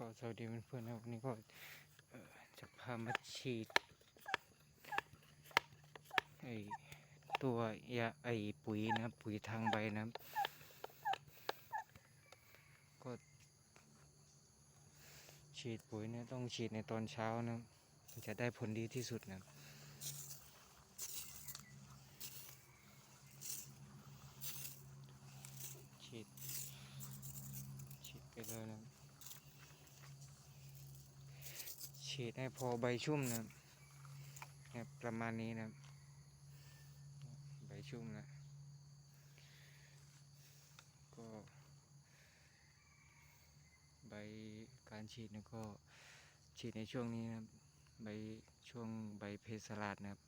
ก็สวัสดีเพื่อนๆนะวันนี้ก็จะพามาฉีดไอตัวยาไอปุ๋ยนะปุ๋ยทางใบนะก็ฉีดปุ๋ยเนี่ยต้องฉีดในตอนเช้านะจะได้ผลดีที่สุดนะครับฉีดฉีดไปเลยนะครับ ฉีดให้พอใบชุ่มนะครับประมาณนี้นะใบชุ่มแล้วก็ใบการฉีดนี่ยก็ฉีดในช่วงนี้นะใบช่วงใบเพสลาดนะครับ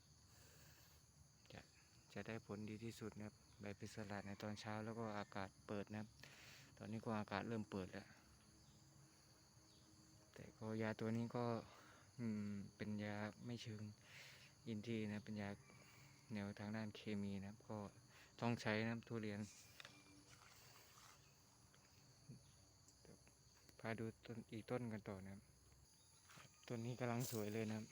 จะจะได้ผลดีที่สุดนะครับใบเพสลาดในตอนเช้าแล้วก็อากาศเปิดนะครับ ตอนนี้ก็อากาศเริ่มเปิดแล้วแต่ก็ยาตัวนี้ก็ อืม เป็นยาไม่เชิงอินทรีย์นะเป็นยาแนวทางด้านเคมีนะครับ ก็ต้องใช้นะครับทุเรียนพาดูต้นอีกต้นกันต่อนะครับต้นนี้กำลังสวยเลยนะครับ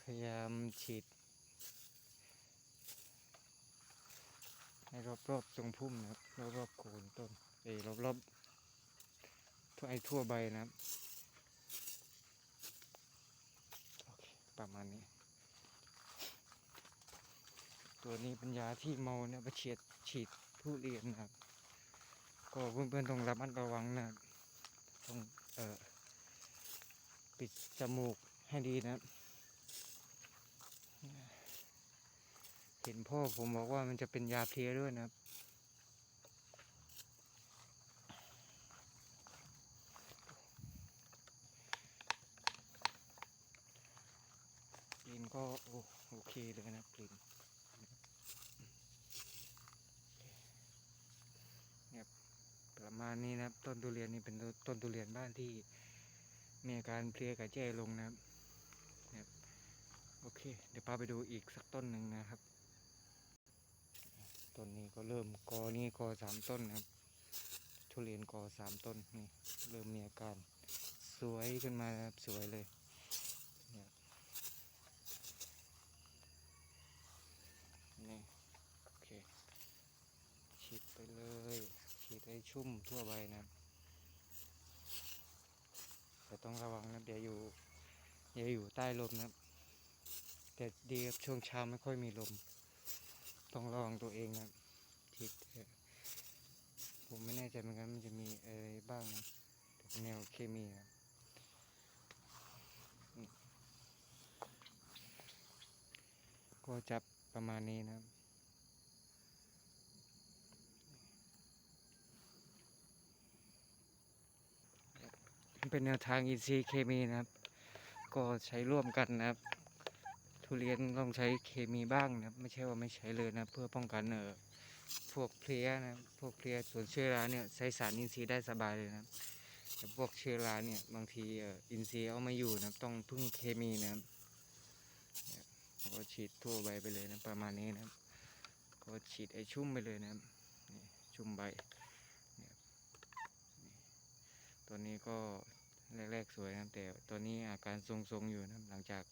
พยายามฉีดให้รอบๆตรงพุ่มนะครับรอบๆโคนต้นเอ้รอบๆ ทั่วไอ้ทั่วใบนะครับโอเคประมาณนี้ ตัวนี้ป็นยาที่เมาเนี่ยไปฉีดฉีดทุเรียนนะครับ ก็เพื่อนๆต้องระมัดระวังนะต้องเอ่อปิดจมูกให้ดีนะเห็นพ่อผมบอกว่ามันจะเป็นยาเพลียด้วยนะครับ นก็โอโอเคเลยนะกลิ่นเนี่ยประมาณนี้นะครับ ต้นทุเรียนนี่เป็นต้นทุเรียนบ้านที่มีอาการเพลียกับแจ้ลงนะครับเนี่ยโอเค เดี๋ยวพาไปดูอีกสักต้นหนึ่งนะครับ ต้นนี้ก็เริ่มกอนี้กอสามต้นนะครับ ทุเรียนกอสามต้นนี่เริ่มมีอาการสวยขึ้นมาครับสวยเลยนี่โอเคฉีดไป เลยฉีดให้ชุ่มทั่วใบนะแต่ต้องระวังนะเดี๋ยวอยู่อย่าอยู่ใต้ลมนะแต่ดีครับช่วงเช้าไม่ค่อยมีลม ต้องระวังตัวเองนะฉีดผมไม่แน่ใจเหมือนกันมันจะมีอะไรบ้างนะแนวเคมีครับก็จับประมาณนี้นะครับ เป็นแนวทางอินทรีย์เคมีนะครับ ก็ใช้ร่วมกันนะครับ ทุเรียนต้องใช้เคมีบ้างนะครับ ไม่ใช่ว่าไม่ใช้เลยนะเพื่อป้องกันเอ่อพวกเพลี้ยนะพวกเพลี้ยส่วนเชื้อราเนี่ยใช้สารอินทรีย์ได้สบายเลยนะครับแต่พวกเชื้อราเนี่ยบางทีเอออินทรีย์เอาไม่อยู่นะต้องพึ่งเคมีนะครับก็ฉีดทั่วใบไปเลยนะประมาณนี้นะครับ ก็ฉีดไอชุ่มไปเลยนะครับชุ่มใบเนี่ยนี่ตัวนี้ก็ แรกๆสวยนะแต่ตัวนี้อาการทรงๆอยู่นะหลังจาก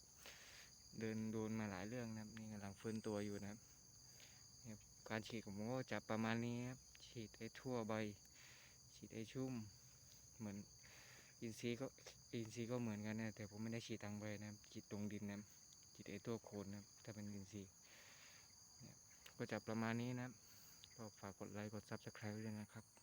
เดินโดนมาหลายเรื่องนะนี่กำลังฟื้นตัวอยู่นะครับการฉีดของผมก็จะประมาณนี้ครับฉีดให้ทั่วใบ ฉีดให้ชุ่ม เหมือนอินทรีก็อินทรีก็เหมือนกันนะแต่ผมไม่ได้ฉีดทางใบนะฉีดตรงดินนะฉีดไอ้ตัวโคนนะถ้าเป็นอินทรีเนี่ยก็จะประมาณนี้นะก็ฝากกดไลค์กดซับสไครต์ด้วยนะครับ